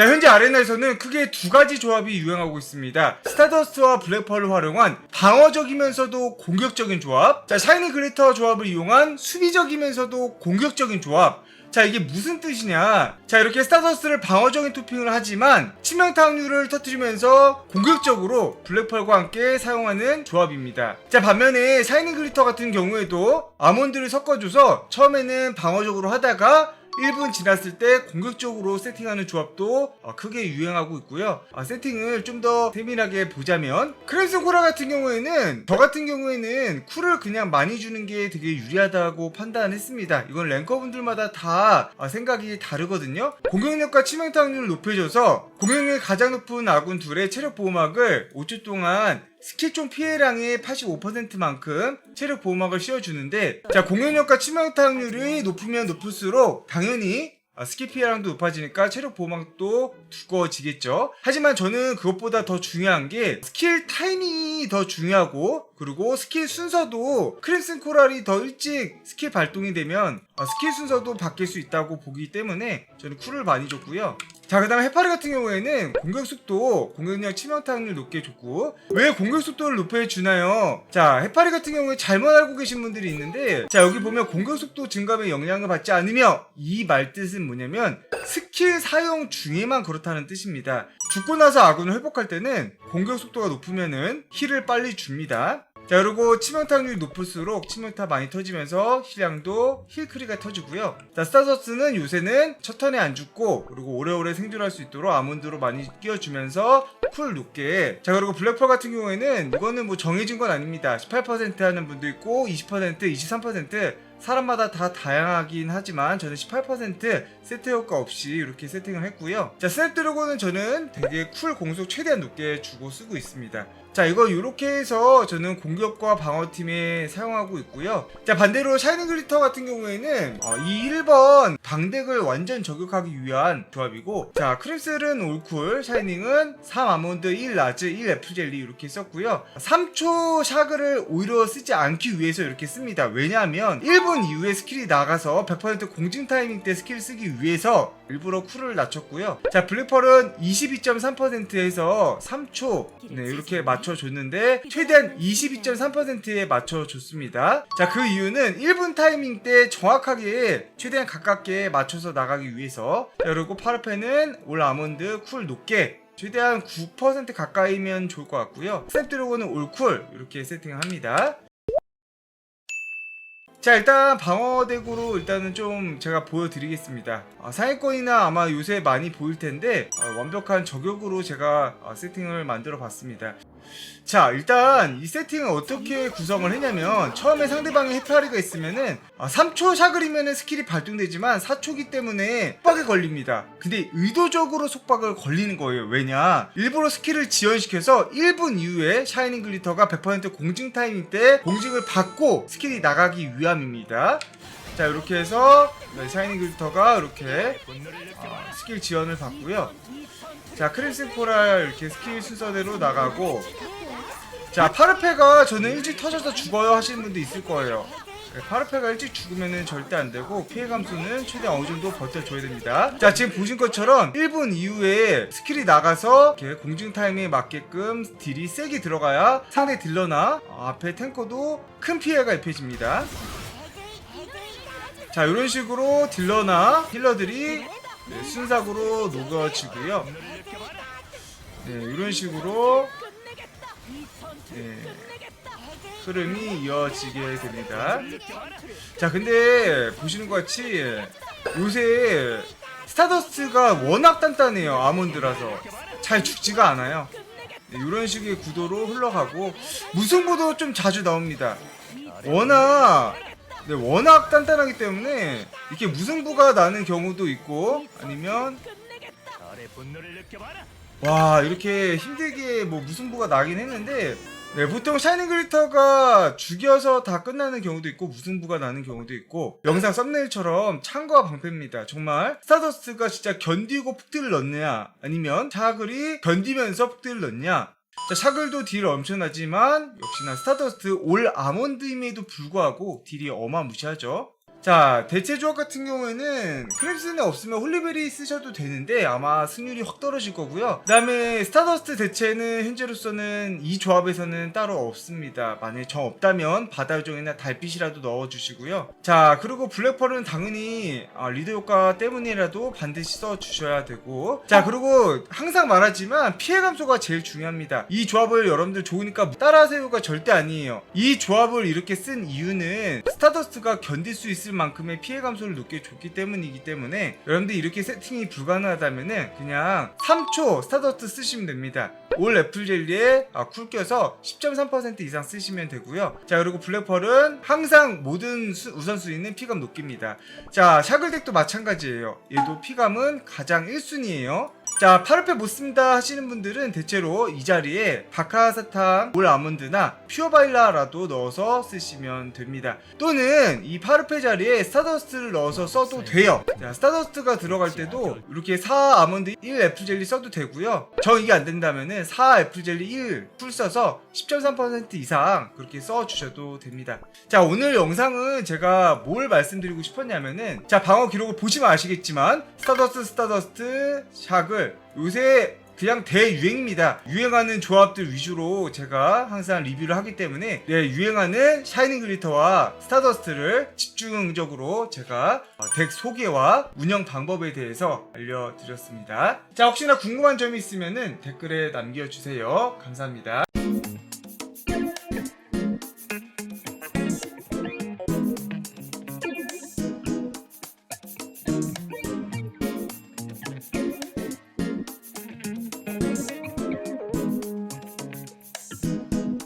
자, 현재 아레나에서는 크게 두 가지 조합이 유행하고 있습니다. 스타더스트와 블랙펄을 활용한 방어적이면서도 공격적인 조합. 자, 샤이니 글리터 조합을 이용한 수비적이면서도 공격적인 조합. 자, 이게 무슨 뜻이냐? 자, 이렇게 스타더스트를 방어적인 토핑을 하지만 치명타 확률을 터뜨리면서 공격적으로 블랙펄과 함께 사용하는 조합입니다. 자, 반면에 샤이니 글리터 같은 경우에도 아몬드를 섞어줘서 처음에는 방어적으로 하다가 1분 지났을 때 공격적으로 세팅하는 조합도 어, 크게 유행하고 있고요. 아, 세팅을 좀 더 세밀하게 보자면 크레슨 코라 같은 경우에는 저 같은 경우에는 쿨을 그냥 많이 주는 게 되게 유리하다고 판단했습니다. 이건 랭커분들마다 다 아, 생각이 다르거든요. 공격력과 치명타 확률을 높여줘서 공격력이 가장 높은 아군 둘의 체력 보호막을 5초 동안 스킬총 피해량의 85%만큼 체력 보호막을 씌워주는데 자 공격력과 치명타 확률이 높으면 높을수록 당연히 아, 스킬 피해량도 높아지니까 체력 보호막도 두꺼워지겠죠. 하지만 저는 그것보다 더 중요한 게 스킬 타이밍이 더 중요하고 그리고 스킬 순서도 크림슨 코랄이 더 일찍 스킬 발동이 되면 아, 스킬 순서도 바뀔 수 있다고 보기 때문에 저는 쿨을 많이 줬고요. 자, 그 다음에 해파리 같은 경우에는 공격 속도, 공격력 치명타 확률 높게 줬고, 왜 공격 속도를 높여주나요? 자, 해파리 같은 경우에 잘못 알고 계신 분들이 있는데, 자, 여기 보면 공격 속도 증감에 영향을 받지 않으며, 이 말 뜻은 뭐냐면, 스킬 사용 중에만 그렇다는 뜻입니다. 죽고 나서 아군을 회복할 때는 공격 속도가 높으면은 힐을 빨리 줍니다. 자 그리고 치명타 확률이 높을수록 치명타 많이 터지면서 힐량도 힐크리가 터지고요. 자 스타서스는 요새는 첫 턴에 안 죽고 그리고 오래오래 생존할 수 있도록 아몬드로 많이 끼워주면서 쿨 높게. 자 그리고 블랙펄 같은 경우에는 이거는 뭐 정해진 건 아닙니다. 18% 하는 분도 있고 20% 23% 사람마다 다 다양하긴 하지만 저는 18% 세트 효과 없이 이렇게 세팅을 했고요. 자 스냅드래곤은 저는 되게 쿨 공속 최대한 높게 주고 쓰고 있습니다 자 이거 이렇게 해서 저는 공격과 방어팀에 사용하고 있고요. 자 반대로 샤이닝 글리터 같은 경우에는 어, 이 1번 방덱을 완전 저격하기 위한 조합이고 자 크림셀은 올쿨 샤이닝은 3 아몬드 1 라즈 1 애플젤리 이렇게 썼고요. 3초 샤그를 오히려 쓰지 않기 위해서 이렇게 씁니다. 왜냐하면 1분 이후에 스킬이 나가서 100% 공중 타이밍 때 스킬 쓰기 위해서 일부러 쿨을 낮췄고요. 자 블랙펄은 22.3%에서 3초. 네 이렇게 맞춰줬는데 최대한 22.3%에 맞춰줬습니다. 자 그 이유는 1분 타이밍 때 정확하게 최대한 가깝게 맞춰서 나가기 위해서. 자, 그리고 파르페는 올 아몬드 쿨 높게 최대한 9% 가까이면 좋을 것 같고요. 스냅드래곤은 올쿨 이렇게 세팅을 합니다 자 일단 방어덱으로 일단은 좀 제가 보여드리겠습니다. 아, 상위권이나 아마 요새 많이 보일 텐데 아, 완벽한 저격으로 제가 아, 세팅을 만들어 봤습니다 자 일단 이 세팅을 어떻게 구성을 했냐면 처음에 상대방에 해파리가 있으면은 아, 3초 샤그리면은 스킬이 발동되지만 4초기 때문에 속박에 걸립니다. 근데 의도적으로 속박을 걸리는 거예요. 왜냐? 일부러 스킬을 지연시켜서 1분 이후에 샤이닝 글리터가 100% 공증 타이밍 때 공증을 받고 스킬이 나가기 위함입니다 자 이렇게 해서 네, 샤이닝 글리터가 이렇게 아, 스킬 지연을 받고요 자 크림슨 코랄 이렇게 스킬 순서대로 나가고 자 파르페가 저는 일찍 터져서 죽어요 하시는 분도 있을 거예요 네, 파르페가 일찍 죽으면은 절대 안 되고 피해 감소는 최대한 어느 정도 버텨줘야 됩니다. 자, 지금 보신 것처럼 1분 이후에 스킬이 나가서 이렇게 공중 타임에 맞게끔 딜이 세게 들어가야 상대 딜러나 어, 앞에 탱커도 큰 피해가 입혀집니다. 자, 이런 식으로 딜러나 힐러들이 네, 순삭으로 녹여지고요. 네, 이런 식으로 네, 흐름이 이어지게 됩니다. 자, 근데 보시는 것 같이 요새 스타더스트가 워낙 단단해요. 아몬드라서 잘 죽지가 않아요. 네, 이런 식의 구도로 흘러가고 무승부도 좀 자주 나옵니다. 워낙 네, 워낙 단단하기 때문에 이렇게 무승부가 나는 경우도 있고 아니면 와 이렇게 힘들게 뭐 무승부가 나긴 했는데 네, 보통 샤이닝 글리터가 죽여서 다 끝나는 경우도 있고 무승부가 나는 경우도 있고 영상 썸네일처럼 창과 방패입니다. 정말 스타더스트가 진짜 견디고 폭딜을 넣느냐 아니면 샤글이 견디면서 폭딜을 넣느냐 자, 샤글도 딜 엄청나지만 역시나 스타더스트 올 아몬드임에도 불구하고 딜이 어마무시하죠. 자 대체 조합 같은 경우에는 크림슨이 없으면 홀리베리 쓰셔도 되는데 아마 승률이 확 떨어질 거고요. 그 다음에 스타더스트 대체는 현재로서는 이 조합에서는 따로 없습니다. 만약에 정 없다면 바다 요정이나 달빛이라도 넣어주시고요. 자 그리고 블랙펄은 당연히 아, 리드 효과 때문이라도 반드시 써주셔야 되고. 자 그리고 항상 말하지만 피해 감소가 제일 중요합니다. 이 조합을 여러분들 좋으니까 따라하세요가 절대 아니에요. 이 조합을 이렇게 쓴 이유는 스타더스트가 견딜 수 있을 만큼의 피해 감소를 높게 줬기 때문이기 때문에 여러분들 이렇게 세팅이 불가능하다면은 그냥 3초 스타더스트 쓰시면 됩니다. 올 애플 젤리에 아, 쿨 껴서 10.3% 이상 쓰시면 되고요. 자 그리고 블랙펄은 항상 모든 수- 우선순위는 피감 높깁니다. 자 샤글덱도 마찬가지예요. 얘도 피감은 가장 1순위예요 자 파르페 못 쓴다 하시는 분들은 대체로 이 자리에 바카사탕, 올 아몬드나 퓨어바일라라도 넣어서 쓰시면 됩니다. 또는 이 파르페 자리에 스타더스트를 넣어서 써도 돼요. 자 스타더스트가 들어갈 때도 이렇게 4 아몬드 1 애플 젤리 써도 되고요. 저 이게 안 된다면은 4 애플 젤리 1 풀 써서 10.3% 이상 그렇게 써 주셔도 됩니다. 자 오늘 영상은 제가 뭘 말씀드리고 싶었냐면은 자 방어 기록을 보시면 아시겠지만 스타더스트 스타더스트 샥을 요새 그냥 대유행입니다. 유행하는 조합들 위주로 제가 항상 리뷰를 하기 때문에 네, 유행하는 샤이닝 글리터와 스타더스트를 집중적으로 제가 어, 덱 소개와 운영 방법에 대해서 알려드렸습니다. 자 혹시나 궁금한 점이 있으면 댓글에 남겨주세요. 감사합니다.